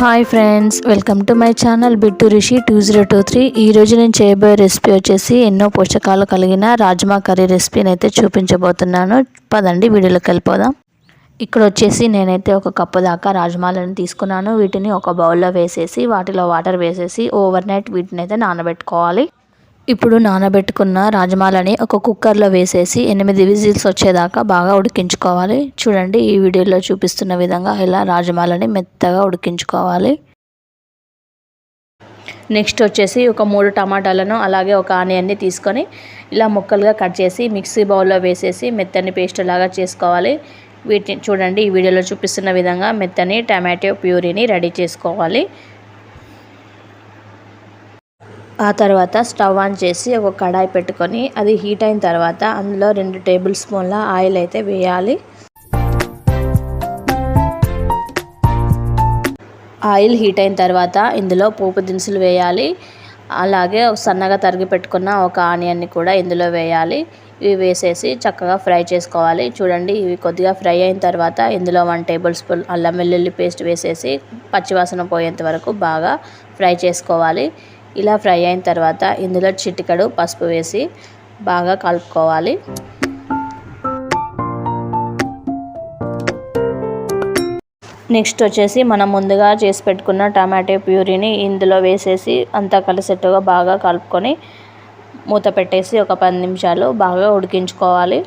Hi friends welcome to my channel Bittu Rishi two zero two three ఈరోజు నేను చేయబోయే recipe వచ్చేసి ఎన్నో పోషకాలు కలిగిన రాజ్మా కర్రీ రెసిపీని అయితే చూపించబోతున్నాను. పదండి వీడియోలోకి వెళ్ళిపోదాం. ఇక్కడ వచ్చేసి నేనైతే ఒక కప్పు దాకా రాజ్మాలను తీసుకున్నాను. వీటిని ఒక బౌల్లో వేసేసి వాటిలో వాటర్ వేసేసి ఓవర్ నైట్ వీటిని అయితే నానబెట్టుకోవాలి. ఇప్పుడు నానబెట్టుకున్న రాజమాలని ఒక కుక్కర్లో వేసేసి ఎనిమిది విజిల్స్ వచ్చేదాకా బాగా ఉడికించుకోవాలి. చూడండి ఈ వీడియోలో చూపిస్తున్న విధంగా ఇలా రాజమాలని మెత్తగా ఉడికించుకోవాలి. నెక్స్ట్ వచ్చేసి ఒక మూడు టమాటాలను అలాగే ఒక ఆనియన్ని తీసుకొని ఇలా ముక్కలుగా కట్ చేసి మిక్సీ బౌల్లో వేసేసి మెత్తని పేస్ట్ లాగా చేసుకోవాలి. వీటిని చూడండి ఈ వీడియోలో చూపిస్తున్న విధంగా మెత్తని టమాటో ప్యూరీని రెడీ చేసుకోవాలి. ఆ తర్వాత స్టవ్ ఆన్ చేసి ఒక కడాయి పెట్టుకొని అది హీట్ అయిన తర్వాత అందులో రెండు టేబుల్ స్పూన్ల ఆయిల్ అయితే వేయాలి. ఆయిల్ హీట్ అయిన తర్వాత ఇందులో పోపు దినుసులు వేయాలి. అలాగే సన్నగా తరిగి పెట్టుకున్న ఒక ఆనియన్ని కూడా ఇందులో వేయాలి. ఇవి వేసేసి చక్కగా ఫ్రై చేసుకోవాలి. చూడండి ఇవి కొద్దిగా ఫ్రై అయిన తర్వాత ఇందులో వన్ టేబుల్ స్పూన్ అల్లం వెల్లుల్లి పేస్ట్ వేసేసి పచ్చివాసన పోయేంత వరకు బాగా ఫ్రై చేసుకోవాలి. ఇలా ఫ్రై అయిన తర్వాత ఇందులో చిటికడు పసుపు వేసి బాగా కలుపుకోవాలి. నెక్స్ట్ వచ్చేసి మనం ముందుగా చేసి పెట్టుకున్న టమాటో ప్యూరీని ఇందులో వేసేసి అంతా కలిసేట్టుగా బాగా కలుపుకొని మూత పెట్టేసి ఒక పది నిమిషాలు బాగా ఉడికించుకోవాలి.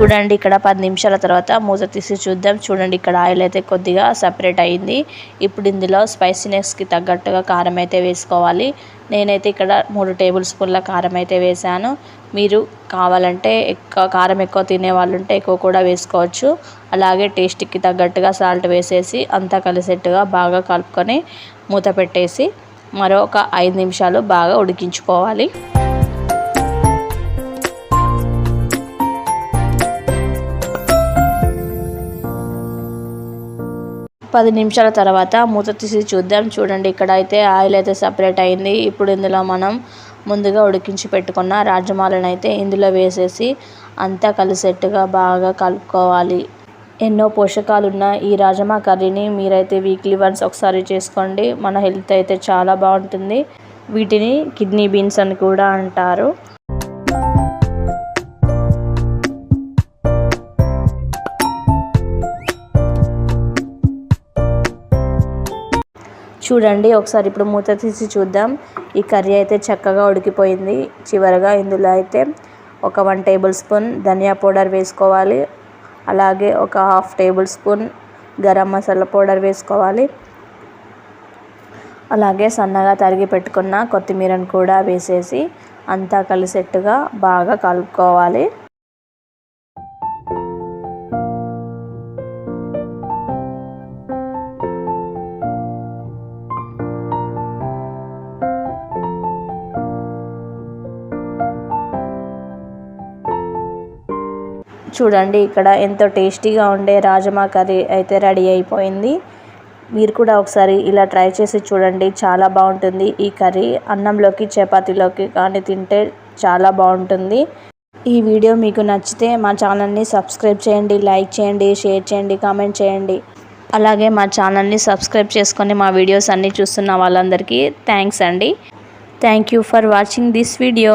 చూడండి ఇక్కడ పది నిమిషాల తర్వాత మూత తీసి చూద్దాం. చూడండి ఇక్కడ ఆయిల్ అయితే కొద్దిగా సపరేట్ అయింది. ఇప్పుడు ఇందులో స్పైసీనెస్కి తగ్గట్టుగా కారం అయితే వేసుకోవాలి. నేనైతే ఇక్కడ మూడు టేబుల్ స్పూన్ల కారం అయితే వేసాను. మీరు కావాలంటే ఎక్కువ కారం ఎక్కువ తినే వాళ్ళు ఉంటే ఎక్కువ కూడా వేసుకోవచ్చు. అలాగే టేస్ట్కి తగ్గట్టుగా సాల్ట్ వేసేసి అంతా కలిసేట్టుగా బాగా కలుపుకొని మూత పెట్టేసి మరొక ఐదు నిమిషాలు బాగా ఉడికించుకోవాలి. పది నిమిషాల తర్వాత మూత తీసి చూద్దాం. చూడండి ఇక్కడ అయితే ఆయిల్ అయితే సపరేట్ అయింది. ఇప్పుడు ఇందులో మనం ముందుగా ఉడికించి పెట్టుకున్న రాజమాలను అయితే ఇందులో వేసేసి అంతా కలిసేట్టుగా బాగా కలుపుకోవాలి. ఎన్నో పోషకాలున్న ఈ రాజమా కర్రీని మీరైతే వీక్లీ వన్స్ ఒకసారి చేసుకోండి. మన హెల్త్ అయితే చాలా బాగుంటుంది. వీటిని కిడ్నీ బీన్స్ అని కూడా అంటారు. చూడండి ఒకసారి ఇప్పుడు మూత తీసి చూద్దాం. ఈ కర్రీ అయితే చక్కగా ఉడికిపోయింది. చివరగా ఇందులో అయితే ఒక వన్ టేబుల్ స్పూన్ ధనియా పౌడర్ వేసుకోవాలి. అలాగే ఒక half tablespoon garam masala powder వేసుకోవాలి. అలాగే సన్నగా తరిగి పెట్టుకున్న కొత్తిమీరను కూడా వేసేసి అంతా కలిసేట్టుగా బాగా కలుపుకోవాలి. చూడండి ఇక్కడ ఎంతో టేస్టీగా ఉండే రాజమా కర్రీ అయితే రెడీ అయిపోయింది. మీరు కూడా ఒకసారి ఇలా ట్రై చేసి చూడండి చాలా బాగుంటుంది ఈ కర్రీ. అన్నంలోకి చపాతీలోకి కానీ తింటే చాలా బాగుంటుంది. ఈ వీడియో మీకు నచ్చితే మా ఛానల్ని సబ్స్క్రైబ్ చేయండి లైక్ చేయండి షేర్ చేయండి కామెంట్ చేయండి. అలాగే మా ఛానల్ని సబ్స్క్రైబ్ చేసుకొని మా వీడియోస్ అన్నీ చూస్తున్న వాళ్ళందరికీ థ్యాంక్స్ అండి. Thank you for watching this video.